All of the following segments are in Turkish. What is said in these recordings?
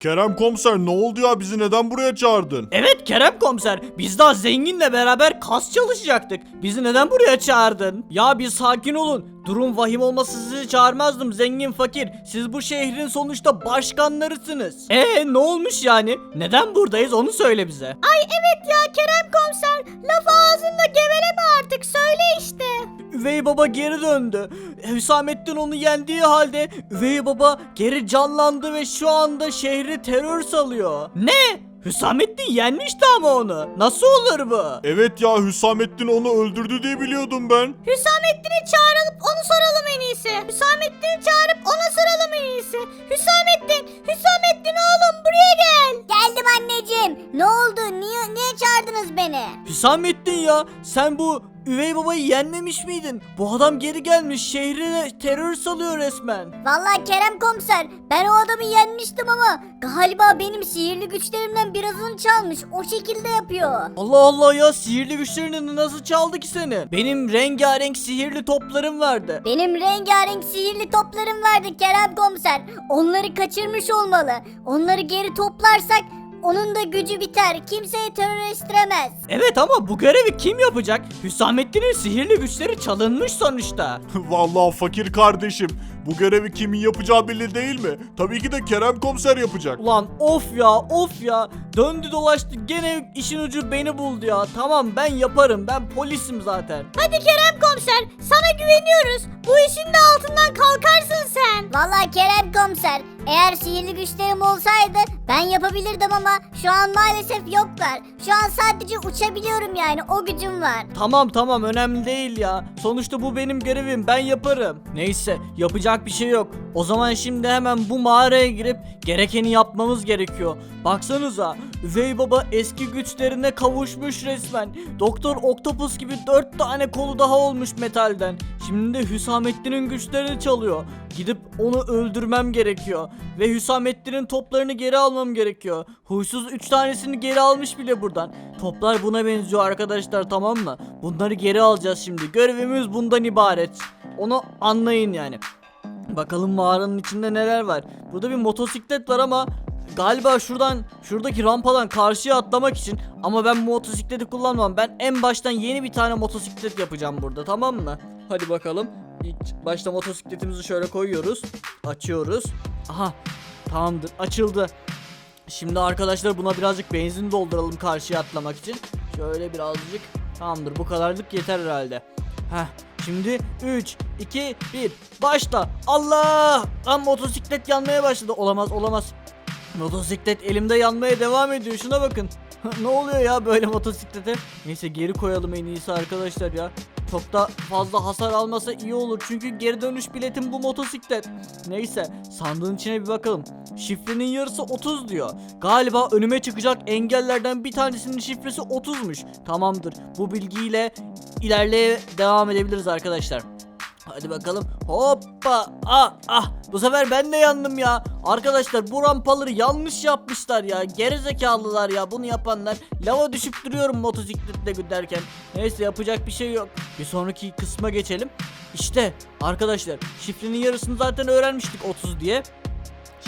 Kerem komiser ne oldu ya bizi neden buraya çağırdın? Evet Kerem komiser biz daha zenginle beraber kas çalışacaktık. Bizi neden buraya çağırdın? Ya bir sakin olun. Durum vahim olmasa sizi çağırmazdım zengin fakir. Siz bu şehrin sonuçta başkanlarısınız. Ee ne olmuş yani? Neden buradayız onu söyle bize. Ay evet ya Kerem komiser laf ağzında geveleme artık söyle işte. Üvey baba geri döndü. Hüsamettin onu yendiği halde Üvey baba geri canlandı ve şu anda şehri terör salıyor. Ne? Hüsamettin yenmişti ama onu. Nasıl olur bu? Evet ya Hüsamettin onu öldürdü diye biliyordum ben. Hüsamettin'i çağırıp onu soralım en iyisi. Hüsamettin'i çağırıp ona soralım en iyisi. Hüsamettin, Hüsamettin oğlum buraya gel. Geldim anneciğim. Ne oldu? Niye niye çağırdınız beni? Hüsamettin ya sen bu üvey babayı yenmemiş miydin? Bu adam geri gelmiş şehrine terör salıyor resmen. Vallahi Kerem komiser ben o adamı yenmiştim ama galiba benim sihirli güçlerimden birazını çalmış. O şekilde yapıyor. Allah Allah ya sihirli güçlerini nasıl çaldı ki seni? Benim rengarenk sihirli toplarım vardı. Benim rengarenk sihirli toplarım vardı Kerem komiser. Onları kaçırmış olmalı. Onları geri toplarsak onun da gücü biter. Kimseye terör estiremez. Evet ama bu görevi kim yapacak? Hüsamettin'in sihirli güçleri çalınmış sonuçta. Vallahi fakir kardeşim bu görevi kimin yapacağı belli değil mi? Tabii ki de Kerem komiser yapacak. Ulan of ya of ya döndü dolaştı gene işin ucu beni buldu ya tamam ben yaparım ben polisim zaten Hadi Kerem komiser sana güveniyoruz. Bu işin de altından kalkarsın sen. Vallahi Kerem komiser eğer sihirli güçlerim olsaydı ben yapabilirdim ama şu an maalesef yoklar. Şu an sadece uçabiliyorum yani o gücüm var. Tamam tamam önemli değil ya sonuçta bu benim görevim ben yaparım Neyse yapacak bir şey yok o zaman şimdi hemen bu mağaraya girip gerekeni yapmamız gerekiyor Baksanıza Üvey Baba eski güçlerine kavuşmuş resmen Doktor Octopus gibi dört tane kolu daha olmuş metalden Şimdi de Hüsamettin'in güçlerini çalıyor Gidip onu öldürmem gerekiyor. Ve Hüsamettin'in toplarını geri almam gerekiyor. Huysuz 3 tanesini geri almış bile buradan. Toplar buna benziyor arkadaşlar tamam mı? Bunları geri alacağız şimdi. Görevimiz bundan ibaret. Onu anlayın yani. Bakalım mağaranın içinde neler var. Burada bir motosiklet var ama galiba şuradan şuradaki rampadan karşıya atlamak için ama ben motosikleti kullanmam. Ben en baştan yeni bir tane motosiklet yapacağım burada tamam mı? Hadi bakalım. İlk başta motosikletimizi şöyle koyuyoruz. Açıyoruz. Aha tamamdır açıldı. Şimdi arkadaşlar buna birazcık benzin dolduralım karşıya atlamak için. Şöyle birazcık. Tamamdır bu kadarlık yeter herhalde. Heh şimdi 3, 2, 1 başla. Allah! Lan motosiklet yanmaya başladı. Olamaz olamaz. Motosiklet elimde yanmaya devam ediyor. Şuna bakın. ne oluyor ya böyle motosiklete? Neyse geri koyalım en iyisi arkadaşlar ya. Çok da fazla hasar almasa iyi olur. Çünkü geri dönüş biletim bu motosiklet. Neyse sandığın içine bir bakalım. Şifrenin yarısı 30 diyor. Galiba önüme çıkacak engellerden bir tanesinin şifresi 30'muş. Tamamdır. Bu bilgiyle ilerleye devam edebiliriz arkadaşlar. Hadi bakalım. Hoppa. Ah ah. Bu sefer ben de yandım ya. Arkadaşlar bu rampaları yanlış yapmışlar ya. Gerizekalılar ya bunu yapanlar. Lava düşüp duruyorum motosikletle giderken. Neyse yapacak bir şey yok. Bir sonraki kısma geçelim. İşte arkadaşlar şifrenin yarısını zaten öğrenmiştik 30 diye.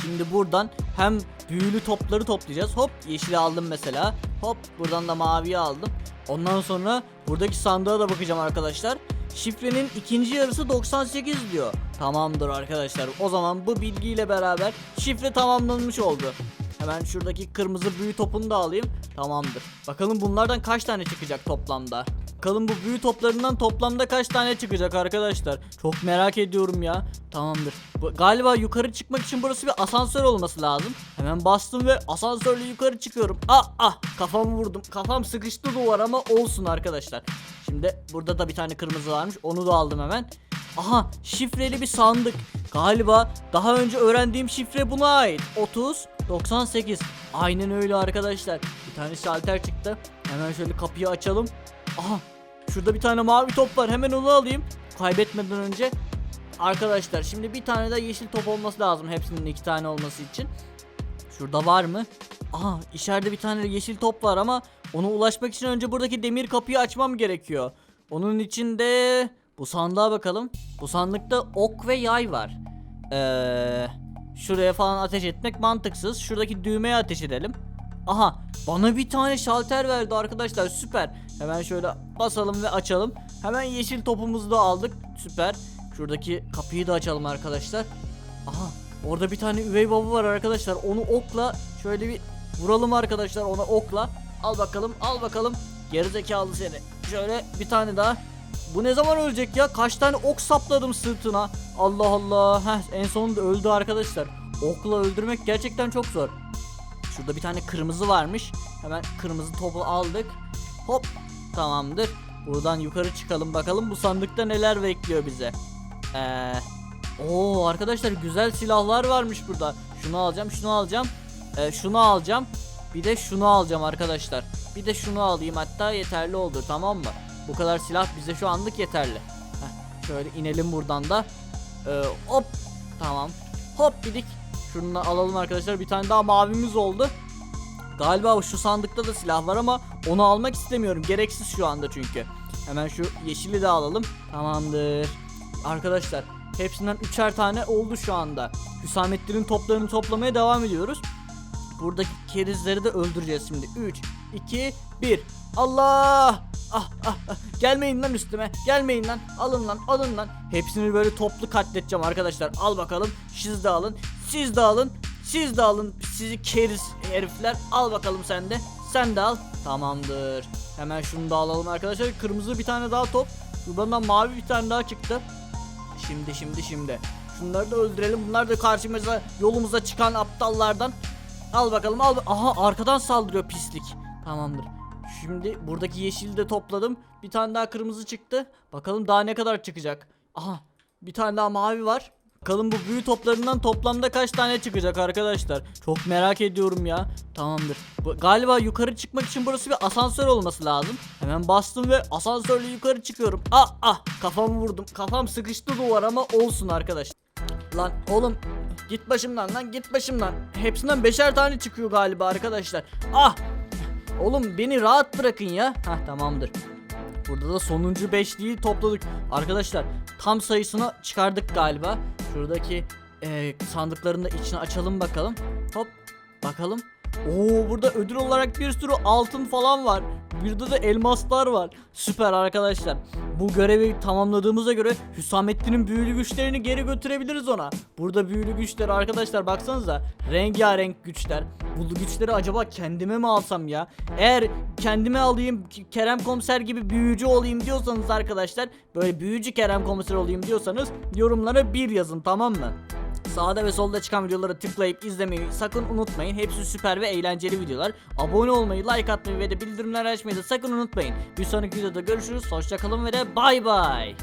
Şimdi buradan hem büyülü topları toplayacağız. Hop yeşili aldım mesela. Hop buradan da maviyi aldım. Ondan sonra buradaki sandığa da bakacağım arkadaşlar. Şifrenin ikinci yarısı 98 diyor. Tamamdır arkadaşlar. O zaman bu bilgiyle beraber şifre tamamlanmış oldu. Hemen şuradaki kırmızı büyü topunu da alayım. Tamamdır. Bakalım bunlardan kaç tane çıkacak toplamda. Bakalım bu büyü toplarından toplamda kaç tane çıkacak arkadaşlar. Çok merak ediyorum ya. Tamamdır. Bu, galiba yukarı çıkmak için burası bir asansör olması lazım. Hemen bastım ve asansörle yukarı çıkıyorum. Ah ah kafamı vurdum. Kafam sıkıştı duvar ama olsun arkadaşlar. Şimdi burada da bir tane kırmızı varmış. Onu da aldım hemen. Aha şifreli bir sandık. Galiba daha önce öğrendiğim şifre buna ait. 30 98. Aynen öyle arkadaşlar. Bir tane şalter çıktı. Hemen şöyle kapıyı açalım. Aha şurada bir tane mavi top var. Hemen onu alayım. Kaybetmeden önce. Arkadaşlar şimdi bir tane de yeşil top olması lazım. Hepsinin iki tane olması için. Şurada var mı? Aha içeride bir tane yeşil top var ama ona ulaşmak için önce buradaki demir kapıyı açmam gerekiyor. Onun içinde bu sandığa bakalım. Bu sandıkta ok ve yay var. Eee şuraya falan ateş etmek mantıksız. Şuradaki düğmeye ateş edelim. Aha bana bir tane şalter verdi arkadaşlar süper. Hemen şöyle basalım ve açalım. Hemen yeşil topumuzu da aldık. Süper. Şuradaki kapıyı da açalım arkadaşlar. Aha orada bir tane üvey baba var arkadaşlar. Onu okla şöyle bir vuralım arkadaşlar ona okla. Al bakalım al bakalım. Gerizekalı seni. Şöyle bir tane daha. Bu ne zaman ölecek ya? Kaç tane ok sapladım sırtına. Allah Allah. Heh, en sonunda öldü arkadaşlar. Okla öldürmek gerçekten çok zor. Şurada bir tane kırmızı varmış. Hemen kırmızı topu aldık. Hop. Tamamdır. Buradan yukarı çıkalım bakalım bu sandıkta neler bekliyor bize. Eee Oo arkadaşlar güzel silahlar varmış burada. Şunu alacağım, şunu alacağım. Ee, şunu alacağım. Bir de şunu alacağım arkadaşlar. Bir de şunu alayım hatta yeterli olur tamam mı? Bu kadar silah bize şu anlık yeterli. Heh, şöyle inelim buradan da. Ee, hop tamam. Hop bidik. Şunu alalım arkadaşlar. Bir tane daha mavimiz oldu. Galiba şu sandıkta da silah var ama onu almak istemiyorum. Gereksiz şu anda çünkü. Hemen şu yeşili de alalım. Tamamdır. Arkadaşlar hepsinden üçer tane oldu şu anda. Hüsamettin'in toplarını toplamaya devam ediyoruz. Buradaki kerizleri de öldüreceğiz şimdi. 3, 2, 1. Allah! Ah, ah, ah. Gelmeyin lan üstüme. Gelmeyin lan. Alın lan, alın lan. Hepsini böyle toplu katledeceğim arkadaşlar. Al bakalım. Siz de alın. Siz de alın. Siz de alın. Sizi keriz herifler. Al bakalım sen de. Sen de al. Tamamdır. Hemen şunu da alalım arkadaşlar. Kırmızı bir tane daha top. Şuradan da mavi bir tane daha çıktı. Şimdi şimdi şimdi. Şunları da öldürelim. Bunlar da karşımıza yolumuza çıkan aptallardan. Al bakalım al. Aha arkadan saldırıyor pislik. Tamamdır. Şimdi buradaki yeşili de topladım. Bir tane daha kırmızı çıktı. Bakalım daha ne kadar çıkacak. Aha bir tane daha mavi var. Bakalım bu büyü toplarından toplamda kaç tane çıkacak arkadaşlar. Çok merak ediyorum ya. Tamamdır. Bu, galiba yukarı çıkmak için burası bir asansör olması lazım. Hemen bastım ve asansörle yukarı çıkıyorum. Ah ah kafamı vurdum. Kafam sıkıştı duvar ama olsun arkadaşlar. Lan oğlum git başımdan lan git başımdan. Hepsinden beşer tane çıkıyor galiba arkadaşlar. Ah Oğlum beni rahat bırakın ya. Hah tamamdır. Burada da sonuncu beşliği topladık. Arkadaşlar tam sayısını çıkardık galiba. Şuradaki eee sandıkların da içine açalım bakalım. Hop bakalım. Oo burada ödül olarak bir sürü altın falan var. Bir de elmaslar var. Süper arkadaşlar. Bu görevi tamamladığımıza göre Hüsamettin'in büyülü güçlerini geri götürebiliriz ona. Burada büyülü güçler arkadaşlar baksanıza. Rengarenk güçler. Bu güçleri acaba kendime mi alsam ya? Eğer kendime alayım Kerem Komiser gibi büyücü olayım diyorsanız arkadaşlar böyle büyücü Kerem Komiser olayım diyorsanız yorumlara bir yazın tamam mı? Sağda ve solda çıkan videolara tıklayıp izlemeyi sakın unutmayın. Hepsi süper ve eğlenceli videolar. Abone olmayı, like atmayı ve de bildirimleri açmayı da sakın unutmayın. Bir sonraki videoda görüşürüz. Hoşçakalın ve de bay bay.